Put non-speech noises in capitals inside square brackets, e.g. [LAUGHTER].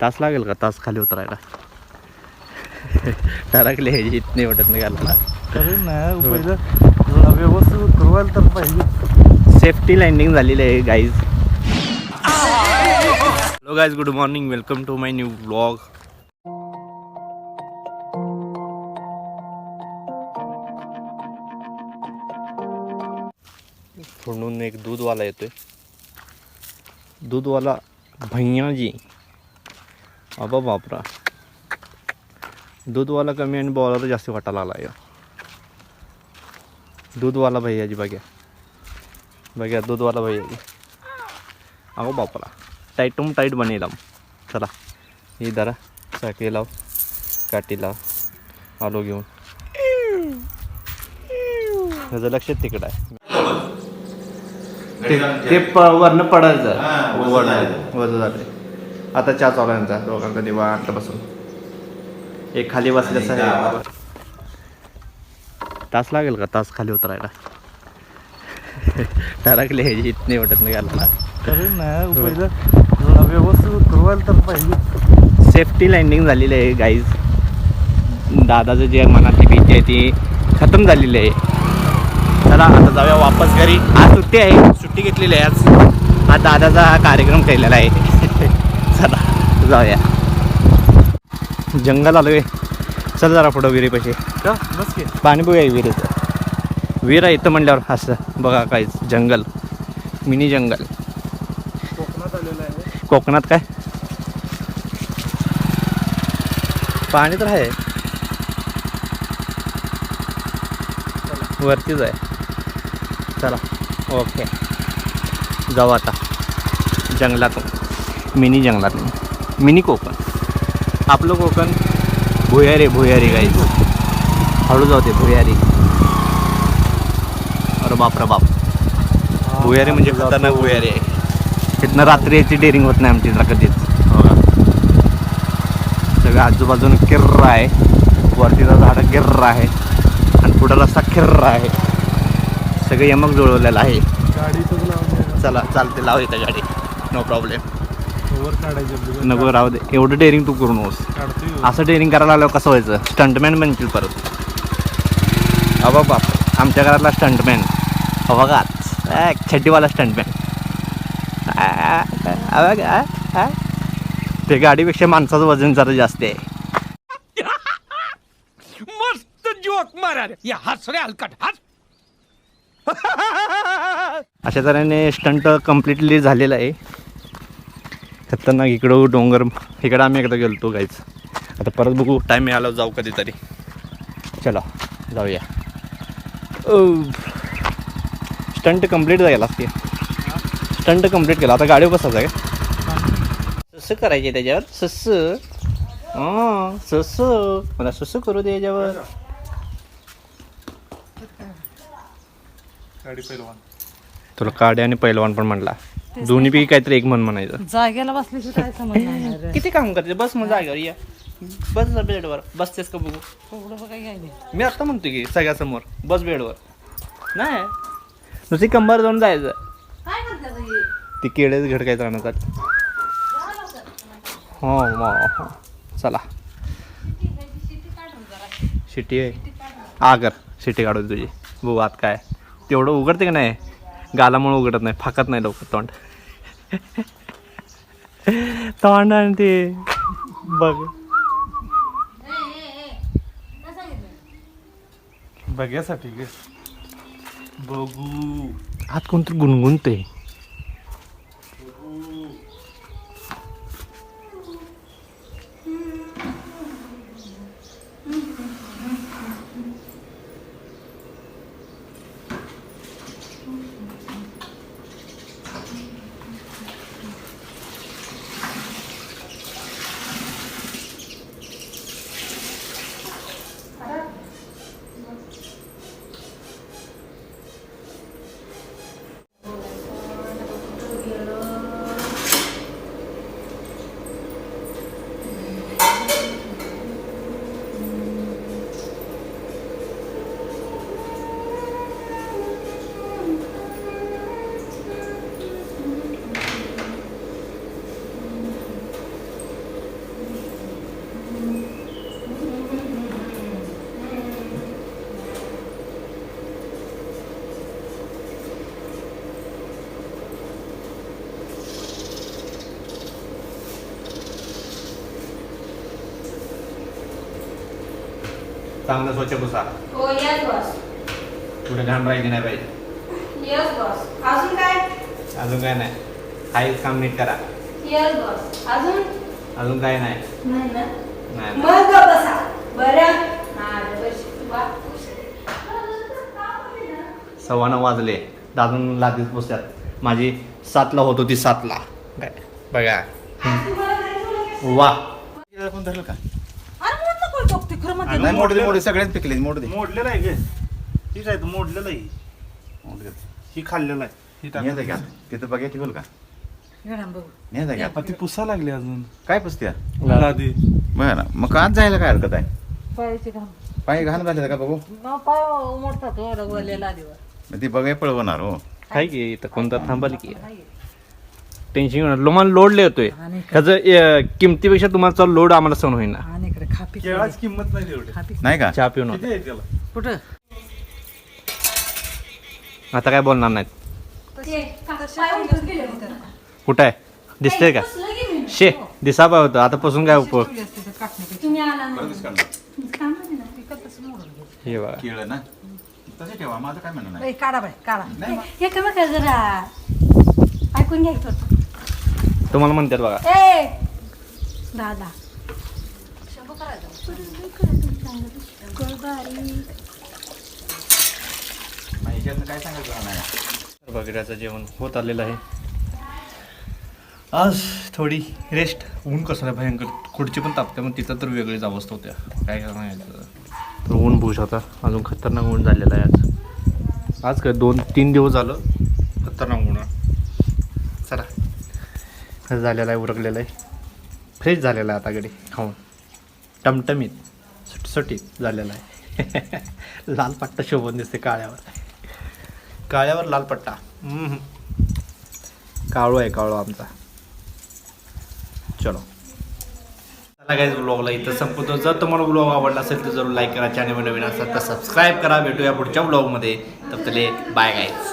तास लागेल का? तास खाली उतरायला. [LAUGHS] ह्याची इतनी वाटत नाही करेन ना पहिलं व्यवस्थित उतरवायला तर पाहिजे. सेफ्टी लँडिंग झालेली आहे guys hello guys good morning welcome to my new blog म्हणून एक दूधवाला येतोय. दूधवाला भैयाजी. अबा बापरा दूधवाला कमी आणि बॉलर जास्त वाटायला आला या दूधवाला भैयाजी बघ्या. बघा दूधवाला भैयाजी अगो बापरा टाईटूम टाईट बनेल आम. चला ही धरा. चाकी लाव काठी लाव. आलो घेऊन. त्याचं लक्ष तिकडं आहे. ते वरनं पडायचं. वजन झालं आता चहा चालू आहे यांचा दोघांचा निवांत बसून. एक खाली बसल्याचं आहे तास लागेल का? तास खाली उतरायला. टरकले ह्याची इतनी वाटत नाही करेन ना जरा व्यवस्थित तर पाहिजे. सेफ्टी लँडिंग झालेली आहे गाईज दादाचं जे मनातली भीती आहे ती खतम झालेली आहे. चला आता जाऊया वापस घरी. आज सुट्टी आहे. सुट्टी घेतलेली आहे आज. आज दादाचा कार्यक्रम केलेला आहे. चला जाऊया. जंगल आलोय. चल जरा पुढं विहिरीपाशी. बस की. पाणी बघूया विहिरीचं विहीर आहे इथं म्हणल्यावर असं. बघा काहीच जंगल. मिनी जंगल. कोकणात आलेलं आहे. कोकणात काय? पाणी तर आहे. वरतीच आहे. चला ओके. जाऊ आता. जंगलातून. मिनी जंगलातून मिनी कोकण. आपलं कोकण भुयारी भुयारी गाईज हळू जाऊ दे भुयारी. अरे बाप रे बाप. भुयारी म्हणजे खतरनाक भुयारी. आहे. तिथनं रात्री याची डेअरिंग होत नाही आमची जरा कधीच? सगळं आजूबाजूनं किर्र आहे. वरतीला झाडं किर्र आहे. आणि पुढं रस्ता किर्र आहे. सगळं यमक जुळवलेलं आहे. चला चालते लाव इथं गाडी. नो प्रॉब्लेम वर काढायचं नको राहू दे. एवढं डेअरिंग तू करू नकोस. असं डेअरिंग करायला आल्यावर कसं व्हायचं? स्टंटमॅन बनशील परत. अबा बाप आमच्या घरातला स्टंटमॅन बघा छड्डीवाला स्टंटमॅन ते गाडीपेक्षा माणसाचं वजन जरा जास्त आहे. मस्त जोक मारा रे. या हस रे हलकट. हस. अशा तऱ्हेने स्टंट कम्प्लिटली झालेला आहे. खतरनाक इकडं डोंगर इकडं आम्ही एकदा गेलतो गाईच आता परत बघू टाईम मिळाला जाऊ कधीतरी. चला जाऊया. स्टंट कंप्लीट झाला की? स्टंट कंप्लीट केला. आता गाडी बसायचं आहे सस करायचे त्याच्यावर. सस. हां सस. मला सस करू दे याच्यावर. गाडी पहिलवान तुला काडे आणि पैलवान पण म्हणला. दोन्ही पैकी काहीतरी एक म्हण म्हणायचं. जागेला काय समजणार किती काम करते? बस मग जागेवर या. बस बेडवर. बसतेस का बघू? थोडं बघा घ्यायला मी आत्ता म्हणतो की सगळ्यासमोर. बस बेडवर. नाही. नुसती कंबर जाऊन जायचं. काय करते ती केळेच घडकायचं राहण्यासाठी हो मग चला. शिटी आहे. आगर शिटी काढू तुझी. बघू आत काय. तेवढं उघडते का नाही? गालामुळे उघडत नाही फाकत नाही लवकर तोंड. तोंड आणि ते बघ. बघ्यासाठी बघू. आत कोणतरी गुणगुणते चांगलं स्वच्छ पुसा हो यस बॉस. कुठे घाण राहिली नाही पाहिजे यस बॉस. अजून काय? अजून काय नाही. हाच काम नीट करा. Yes boss. अजून? अजून काय नाही. नाही ना? नाही. मग गं बसा. बरं? हा बस. वा सव्वा नऊ वाजले. दादून लादीत पुसतात माझी सातला होत होती सातला. काय? बघा. वा. धरलं का? बघते खरं म्हणते नाही मोठे मोठे सगळ्यात पिकले मोठे दे मोडलेलं आहे गे. ठीक आहे मोडलेलं आहे. ही खाल्लेलं आहे. ही टाक. का तिथं बघा ठेवल का? गड्या बघू. आ, ती पुसा लागली अजून. काय पुसत्या? लादी. बरं मग आज जायला काय हरकत आहे? पायाची घाम पाय घाण झाले का बघू? मग पाय उमटतात वर वरलेला आधीवर मग ती बघाय पळवणार हो. काय की इथं कोणता थांबाल की? टेन्शन घेणार लोमान लोड लय येतोय आणि त्याचं अं, किमतीपेक्षा तुम्हाला लोड आम्हाला सहन होईना. खापी केळाची किंमत नाही तेवढी खापी नाही का? चहा पिऊन किती आहे त्याला? कुठं? आता काय बोलणार नाहीत. कुठं आहे? दिसतंय का? बसलं की मी. शे दिसा पाय होतं. आता पासून काय उपयोग? तुम्ही आला नाही काम आहे ना. हे बघा. केळ ना? तसे ठेवा. माझं काय म्हणणं नाही. ए, काढा बाय काढा. नाही हे का बघा जरा? ऐकून घ्यायचं होतं तुम्हाला म्हणतात बघा. ए! दादा. काय सांगायचं नाही बगड्याचं जेवण होत आलेलं आहे. आज थोडी रेस्ट ऊन कसं आहे भयंकर? खुर्ची पण तापते मग तिथं तर वेगळीच अवस्था होत्या. काय करणार तर ऊन भूष होता अजून खतरनाक ऊन झालेलं आहे आज. आज काय दोन तीन दिवस झालं खतरनाक ऊन. चला. हे झालेलं आहे उरकलेलं आहे. फ्रेश झालेलं आहे आता गडी खाऊन. टमटमीत सुटसुटीत झालेला आहे. [LAUGHS] लाल पट्टा शोभून दिसते काळ्यावर. काळ्यावर लाल पट्टा. काळू काळो आहे काळो आमचा. चलो. चला काय ब्लॉगला इथं संपवतो. जर तुम्हाला ब्लॉग आवडला असेल तर जरूर लाईक करा. चॅनल नवीन असेल तर सबस्क्राईब करा. भेटूया पुढच्या ब्लॉगमध्ये तर बाय गाईज